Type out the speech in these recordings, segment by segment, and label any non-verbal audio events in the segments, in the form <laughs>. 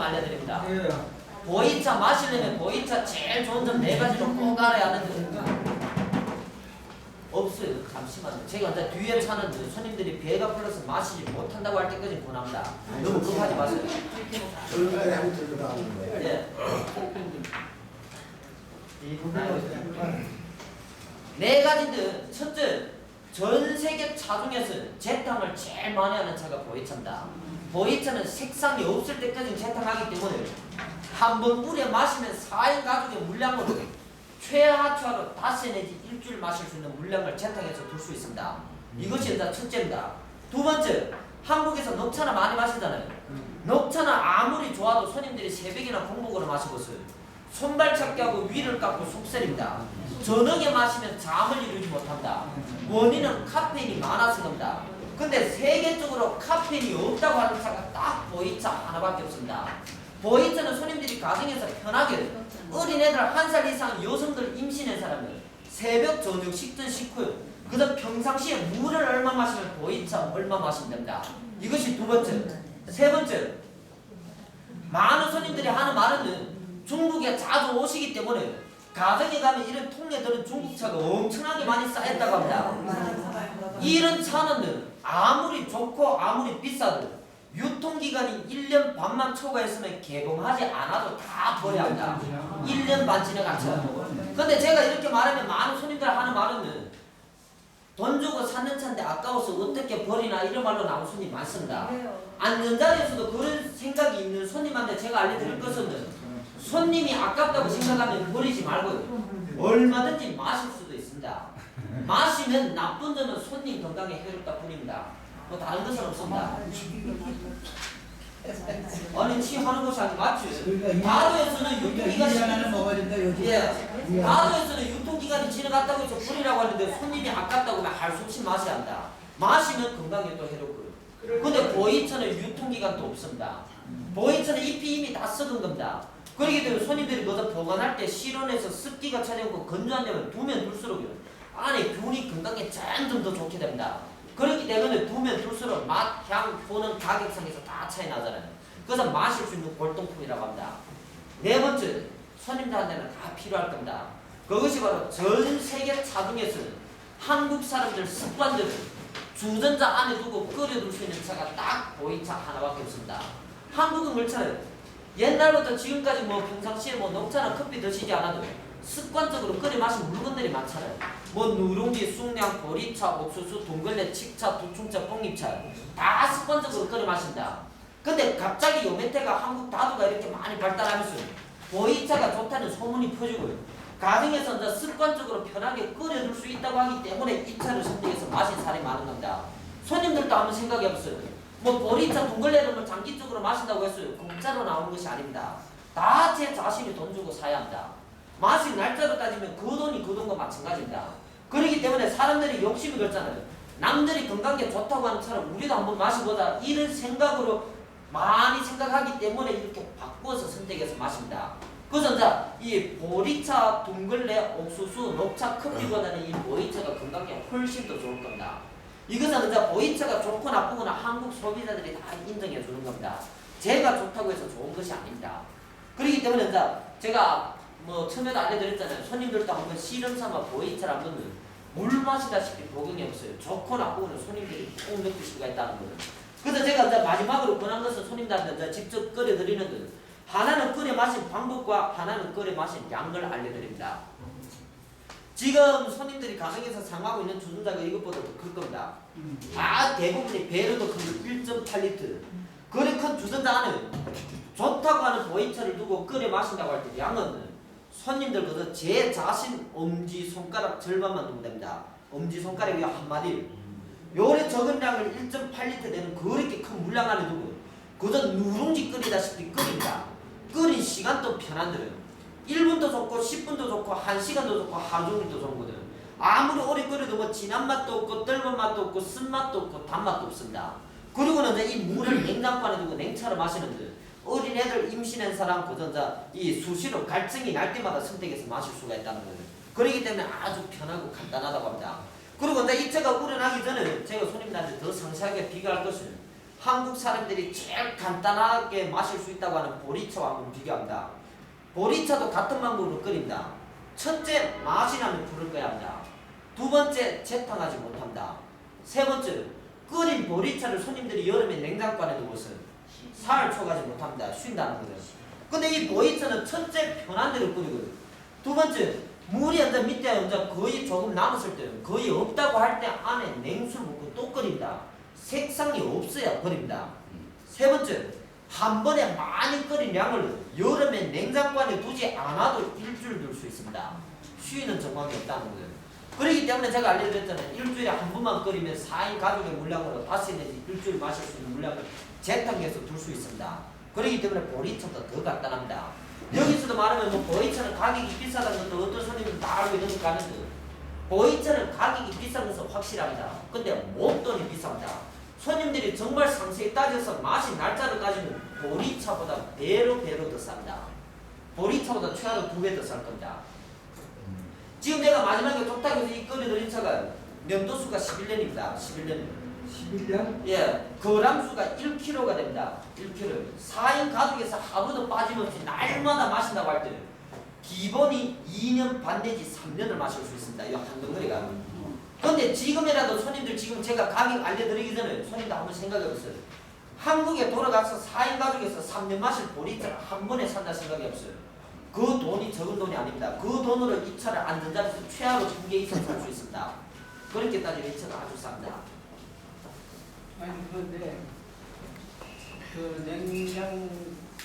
알려드립니다. 예. 보이차 마시려면 보이차 제일 좋은 점 네 가지로 꼭 알아야 하는데 없어요. 잠시만요. 제가 이제 뒤에 차는 손님들이 배가 불러서 마시지 못한다고 할 때까지 권합니다. 너무 급하지 마세요. 얼마나 양 들고 나가는 거예요? 예. 네 가지인데 첫째 전 세계 차 중에서 재탕을 제일 많이 하는 차가 보이차입니다. 보이차는 색상이 없을 때까지 재탕하기 때문에 한번 우려 마시면 4인 가족의 물량으로 최하차로 다섯 내지 일주일 마실 수 있는 물량을 재탕해서 둘 수 있습니다. 이것이 일단 첫째입니다. 두 번째 한국에서 녹차나 많이 마시잖아요. 녹차는 아무리 좋아도 손님들이 새벽이나 공복으로 마시고 있어요. 손발 찾기 하고 위를 깎고 속살입니다. 저녁에 마시면 잠을 이루지 못한다. 원인은 카페인이 많아서 그런다. 근데 세계적으로 카페인이 없다고 하는 차가 딱 보이차 하나밖에 없습니다. 보이차는 손님들이 가정에서 편하게 어린애들 한 살 이상 여성들 임신한 사람을 새벽 저녁 식전 식후요. 그다음 평상시에 물을 얼마 마시면 보이차 얼마 마시면 됩니다. 이것이 두 번째. 세 번째. 많은 손님들이 하는 말은 중국에 자주 오시기 때문에 가정에 가면 이런 통에들은 중국차가 엄청나게 많이 쌓였다고 합니다. 이런 차는 아무리 좋고 아무리 비싸도 유통기간이 1년 반만 초과했으면 개봉하지 않아도 다 버려야 한다. 1년 반 지나간 차. 근데 제가 이렇게 말하면 많은 손님들 하는 말은 돈 주고 샀는 차인데 아까워서 어떻게 버리나 이런 말로 나온 손님 많습니다. 앉는 자리에서도 그런 생각이 있는 손님한테 제가 알려드릴 것은 손님이 아깝다고 생각하면 버리지 말고 얼마든지 마실 수도 있습니다. 마시면 나쁜 점은 손님 건강에 해롭다 뿐입니다. 뭐 다른 것은 없습니다. 아니 취하는 것이 아니 맞지? 다도에서는 그러니까 유통기간이 먹어야 된다 요즘. 예, 다도에서는 유통기간이 지나갔다고 해서 버리라고 하는데 손님이 아깝다고 하면 할수 없이 마셔야 한다. 마시면 건강에 또 해롭고요. 근데 보이차는 유통기간도 없습니다. 보이차는 잎이 이미 다 썩은 겁니다. 그렇기 때문에 손님들이 뭐다 보관할 때 실온에서 습기가 차지하고 건조한다면 두면 둘수록요 안에 균이 건강에 점점 더 좋게 됩니다. 그렇기 때문에 두면 둘수록 맛, 향, 보는 가격상에서 다 차이 나잖아요. 그래서 마실 수 있는 골동품이라고 합니다. 네 번째, 손님들한테는 다 필요할 겁니다. 그것이 바로 전 세계 차 중에서 한국 사람들 습관들을 주전자 안에 두고 끓여둘 수 있는 차가 딱 보이차 하나밖에 없습니다. 한국은 그렇잖아요. 옛날부터 지금까지 뭐 평상시에 뭐 녹차나 커피 드시지 않아도 습관적으로 끓여 마신 물건들이 많잖아요. 뭐 누룽지, 쑥냥, 보리차, 옥수수, 동글레, 칡차, 두충차, 뽕잎차 다 습관적으로 끓여 마신다. 근데 갑자기 요멘테가 한국 다도가 이렇게 많이 발달하면서 보이차가 좋다는 소문이 퍼지고요. 가정에서 이제 습관적으로 편하게 끓여줄 수 있다고 하기 때문에 이 차를 선택해서 마신 사람이 많은 겁니다. 손님들도 한번 생각해보세요. 뭐 보리차 동글레를 뭐 장기적으로 마신다고 했어요. 공짜로 나오는 것이 아닙니다. 다 제 자신이 돈 주고 사야 한다. 마실 날짜로 따지면 그 돈이 그 돈과 마찬가지입니다. 그렇기 때문에 사람들이 욕심이 그렇잖아요. 남들이 건강에 좋다고 하는 차를 우리도 한번 마셔보자 이런 생각으로 많이 생각하기 때문에 이렇게 바꿔서 선택해서 마십니다. 그래서 이제 이 보리차, 동글레, 옥수수, 녹차, 커피보다는 이 보이차가 건강에 훨씬 더 좋을 겁니다. 이것은 이제 보이차가 좋고 나쁘거나 한국 소비자들이 다 인정해 주는 겁니다. 제가 좋다고 해서 좋은 것이 아닙니다. 그렇기 때문에 이제 제가 뭐 처음에도 알려드렸잖아요. 손님들도 한번 실험 삼아 보이차를 한번 물 마시다시피 복용해 보세요. 좋고 나쁘고는 손님들이 꼭 느낄 수가 있다는 거예요. 그래서 제가 이제 마지막으로 권한 것은 손님들한테 이제 직접 끓여 드리는 것. 하나는 끓여 마신 방법과 하나는 끓여 마신 양을 알려드립니다. 지금 손님들이 가정에서 사용하고 있는 주전자가 이것보다 더 클 겁니다. 다 대부분이 배로도 큰 1.8리터. 그리 큰 주전자 안에 좋다고 하는 보이차를 두고 끓여 마신다고 할 때 양은 손님들 그저 제 자신 엄지 손가락 절반만 두면 됩니다. 엄지 손가락이 한 마디. 요래 적은 양을 1.8리터 되는 그렇게 큰 물량 안에 두고 그저 누룽지 끓이다시피 끓입니다. 끓인 시간도 편한데요. 1분도 좋고 10분도 좋고 1시간도 좋고 하루 종일도 좋거든. 아무리 오래 끓여도 뭐 진한 맛도 없고 떫은 맛도 없고 쓴맛도 없고 단맛도 없습니다. 그리고는 이제 이 물을 냉장고 안에 두고 냉차로 마시는데 어린애들 임신한 사람 이제 이 수시로 갈증이 날 때마다 선택해서 마실 수가 있다는 거예요. 그렇기 때문에 아주 편하고 간단하다고 합니다. 그리고 이제 이 차가 우려나기 전에 제가 손님들한테 더 상세하게 비교할 것은 한국 사람들이 제일 간단하게 마실 수 있다고 하는 보리차와 한번 비교합니다. 보리차도 같은 방법으로 끓인다. 첫째, 맛이 나면 불을 꺼야 한다. 두 번째, 재탕하지 못한다. 세 번째, 끓인 보리차를 손님들이 여름에 냉장고 안에 두고서 살을 쳐가지 못합니다. 쉰다는 거죠. 근데 이 보리차는 첫째, 편한 대로 끓이거든. 두 번째, 물이 이제 밑에 이제 거의 조금 남았을 때는 거의 없다고 할 때 안에 냉수 를 붓고 또 끓인다. 색상이 없어야 버립니다. 세 번째, 한 번에 많이 끓인 양을 여름에 냉장고 안에 두지 않아도 일주일 둘 수 있습니다. 쉬는 정황이 없다는 거예요. 그렇기 때문에 제가 알려드렸잖아요. 일주일에 한 번만 끓이면 4인 가족의 물량으로 다시 내지 일주일 마실 수 있는 물량을 재탕해서 둘 수 있습니다. 그렇기 때문에 보리차가 더 간단합니다. 여기서도 말하면 뭐 보이차는 가격이 비싸다는 것도 어떤 손님은 다 알고 있는 것 같은데 보이차는 가격이 비싼 것은 확실합니다. 근데 목돈이 비쌉니다. 손님들이 정말 상세히 따져서 맛이 날짜를 따지면 보리차보다 배로 배로 더 쌉니다. 보리차보다 최하로 두 배 더 쌀 겁니다. 지금 내가 마지막에 족탁에서 이이 차가 면도수가 11년입니다. 11년. 11년? 예, 그람수가 1kg가 됩니다. 1kg. 4인 가족에서 하루도 빠짐없이 날마다 마신다고 할 때는 기본이 2년 반 내지 3년을 마실 수 있습니다. 이 한 덩어리가. 근데 지금이라도 손님들 지금 제가 가격 알려드리기 전에 손님들 한번 생각해 보세요. 한국에 돌아가서 4인 가족에서 3년 마실 보리차를 한 번에 산다 생각이 없어요. 그 돈이 적은 돈이 아닙니다. 그 돈으로 이 차를 안전 자리에서 최하로 두개 이상 살수 있습니다. 그렇게 따지면 이 차가 아주 쌉니다. 아니 그런데 그 냉장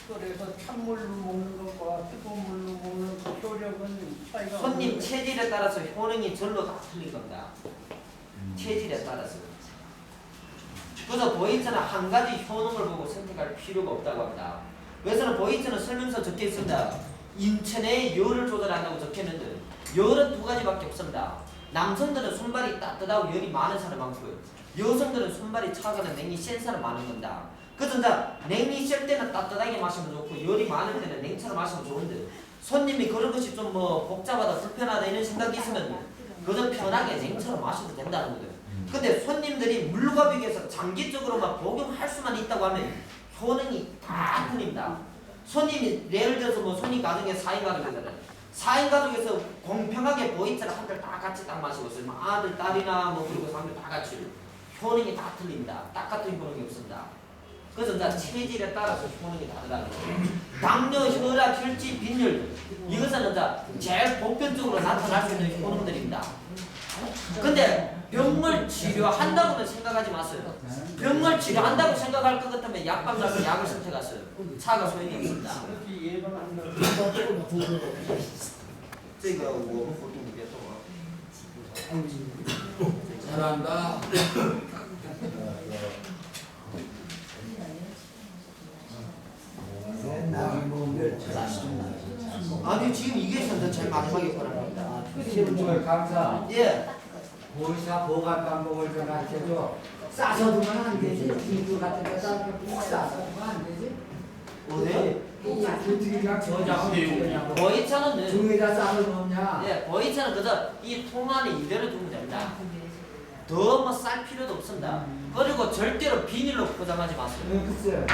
끓여서 찬물로 먹는 것과 뜨거운 물로 먹는 그 효력은 차이가 손님 없는데 체질에 따라서 효능이 절로 다 틀린 겁니다. 음. 체질에 따라서. 그래서 보이트는 한 가지 효능을 보고 선택할 필요가 없다고 합니다. 그래서는 보이트는 설명서 적혀 있습니다. 인체 내의 열을 조절한다고 적혀 있는데 열은 두 가지밖에 없습니다. 남성들은 손발이 따뜻하고 열이 많은 사람 많고요. 여성들은 손발이 차가운 냉이 센 사람 많은 겁니다. 그래서 냉이 셀 때는 따뜻하게 마시면 좋고 열이 많을 때는 냉차로 마시면 좋은데 손님이 그런 것이 좀 뭐 복잡하다 불편하다 이런 생각이 있으면 그저 편하게 냉차로 마셔도 된다는 거죠. 근데 손님들이 물과 비교해서 장기적으로만 복용할 수만 있다고 하면 효능이 다 틀립니다. 손님이 예를 들어서 뭐 손님 가정에 4인 가족이잖아요. 4인 가족에서 공평하게 보이차를 한들 다 같이 딱 마시고 있어요. 뭐 아들, 딸이나 뭐 그리고 사람들 다 같이 효능이 다 틀립니다. 똑같은 효능이 없습니다. 그래서 이제 체질에 따라서 효능이 다르다는 거예요. 당뇨, 혈압, 혈지, 빈혈 이것은 이제 제일 보편적으로 나타날 수 있는 효능들입니다. 근데 병을 치료한다고 생각하지 마세요. 병을 치료한다고 생각할 것 같으면 약방 가서 약을 선택하세요. 차가 소용이 없습니다. 잘한다. <coughs> <coughs> 아니 지금 이게 현재 제일 마지막에 권한 겁니다. 실물 감사 예. 보이사 보관 방법을 좀 알려줘 싸서 두면 안 되지 김주 같은 데다 푹 싸서 두면 안 되지 어디? 어떻게 그냥 저장 되냐고 보이차는 종이다 싸서 놓냐 예, 보이차는 그저 이 통 안에 이대로 두면 됩니다. 더 뭐 쌀 필요도 없습니다. 그리고 절대로 비닐로 포장하지 마세요. 글쎄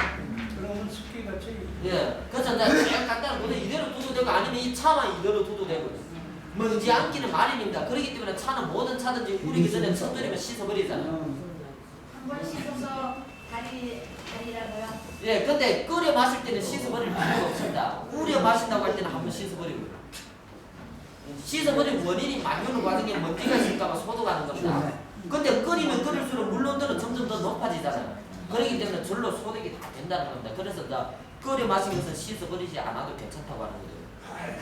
그러면 습기가 제일 예, 그래서 이제 제일 간단한 거는 이대로 두도 되고 아니면 이 차만 이대로 두도 되고 먼지 안기는 마련입니다. 그렇기 때문에 차는 모든 차든지 우리기 전에 천들이면 씻어버리잖아요. 한번 씻어서 다리 다리라고요? 예, 근데 끓여 마실 때는 씻어버릴 필요가 없습니다. 우려 마신다고 할 때는 한번 씻어버리고 씻어버린 원인이 만드는 과정에 먼지가 있을까봐 소독하는 겁니다. 근데 끓이면 끓일수록 물론들은 점점 더 높아지잖아요. 그렇기 때문에 절로 소독이 다 된다는 겁니다. 그래서 이제 끓여 마신 것은 씻어 버리지 않아도 괜찮다고 하는 거죠.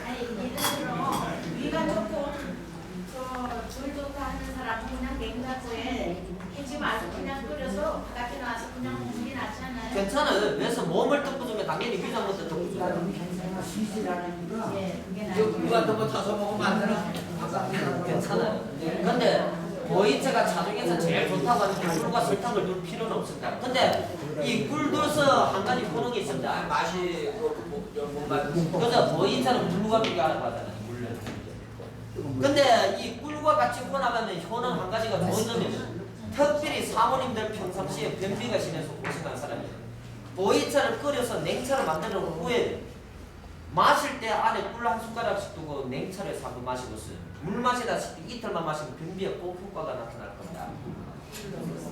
아니 예를 들어 위가 조금 저줄 좋다 하는 사람은 그냥 냉장고에 해지 말고 그냥 끓여서 바닥에 놔서 그냥 먹는 게 낫지 않아요? 괜찮아요. 그래서 몸을 덮어주면 당연히 위장부터 괜찮아 시시라니까 예, 그게 나아요. 같은 거 타서 먹으면 안 되나? 괜찮아요. 근데 보이차가 자중에서 제일 좋다고 하는 게 꿀과 설탕을 둘 필요는 없습니다. 근데 이 꿀도서 한 가지 효능이 아, 있습니다. 맛이 뭐못 맞는 그래서 보이차는 물과 비교하라고 하잖아요. 물을. 근데 이 꿀과 같이 혼합하면 효능 한 가지가 좋은 점이 특별히 사모님들 평상시에 변비가 심해서 고생한 사람이에요. 보이차를 끓여서 냉차를 만들어 놓은 후에 마실 때 안에 꿀 한 숟가락씩 두고 냉차를 사고 마시고서 물 마시다시피 이틀만 마시면 변비에 꼭 효과가 나타날 겁니다.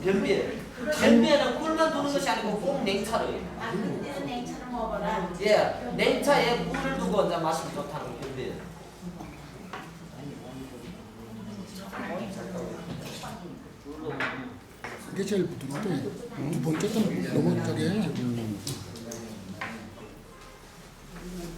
변비에 변비에는 꿀만 두는 것이 아니고 꼭 냉차를 아 그때는 냉차를 먹어라. 예 냉차에 물을 두고 이제 마시면 좋다는 거 변비에 그게 제일 부드럽대. 두 번째 건 너무 저게.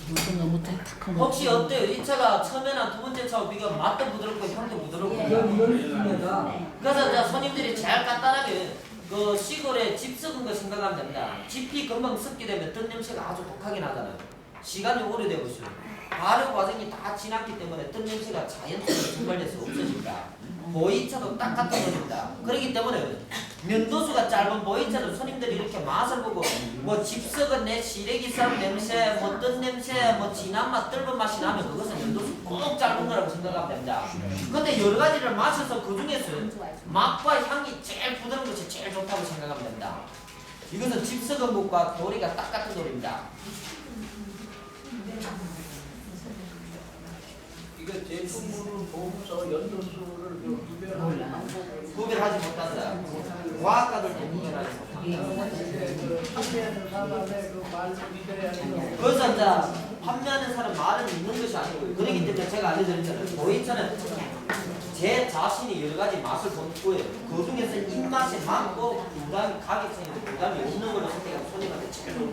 두 번째 너무 거. 혹시 어때요? 이 차가 처음에는 두 번째 차와 비교 맛도 부드럽고 향도 부드럽고 이건 있습니다. 그래서 이제 손님들이 제일 간단하게 그 시골에 집 썩은 거 생각하면 됩니다. 집이 금방 썩게 되면 뜬 냄새가 아주 독하게 나잖아요. 시간이 오래되고 있어요. 발효 과정이 다 지났기 때문에 뜬 냄새가 자연스럽게 <laughs> 증발돼서 없어집니다. 보이차도 딱 같은 겁니다. 그렇기 때문에 면도수가 짧은 보이차는 손님들이 이렇게 맛을 보고 뭐 집썩은 내 시래기 쌀 냄새, 뭐 뜬 냄새, 뭐 진한 맛, 뜰은 맛이 나면 그것은 면도수 꼭 짧은 거라고 생각하면 됩니다. 근데 여러 가지를 마셔서 그 중에서 맛과 향이 제일 부드러운 것이 제일 좋다고 생각하면 된다. 이것은 집썩은 것과 도리가 딱 같은 도리입니다. 이거 제품으로 보면서 연도수를 구별하는 방법을 구별하지 못한다. 과학가들도 구별하지 못한다. 그 판매하는 사람의 그. 그래서 이제 판매하는 사람 말은 있는 것이 아니고 그렇기 때문에 제가 알려드렸잖아요. 보이차는 제 자신이 여러 가지 맛을 본 거예요. 그 중에서 입맛에 맞고 부담이 가격성이 부담이 없는 걸로 선택한 손님한테 제일 좋은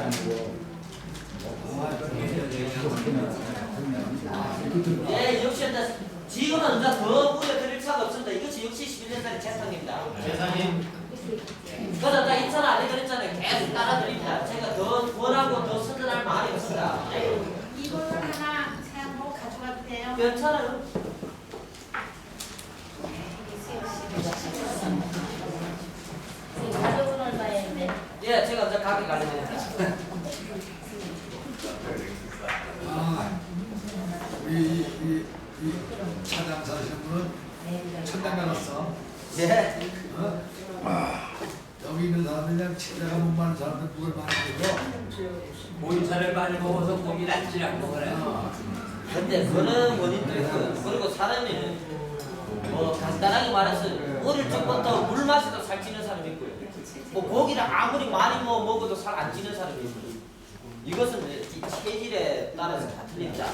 겁니다. 예, 역시 지금은 이제 더 우려드릴 차가 없습니다. 이것이 역시 11년짜리 재상입니다. 세상에 그래서 나 있잖아 알려드렸잖아요. 계속 따라드립니다. 제가 더 원하고 더 선전할 말이 없습니다. 이거를 하나 그냥 뭐 가져가도 돼요? 괜찮아요. 예, 제가 이제 가격 알려드립니다. 아, 우리 이, 이, 이 차장 사시는 분은 천당 가봤어. 예. 어? 아, 여기 있는 사람들 그냥 치자가 못 마는 사람들 누굴 많이 보고 보이차를 많이 먹어서 고기 낫지 않고 그래. 근데 그런 원인도 있고 그리고 사람이 뭐 간단하게 말해서 어릴 적부터 물 마셔도 살찌는 사람이 있고요. 뭐 고기를 아무리 많이 뭐 먹어도 살 안 찌는 사람이 있고요. 이것은 이 체질에 따라서 다 틀립니다.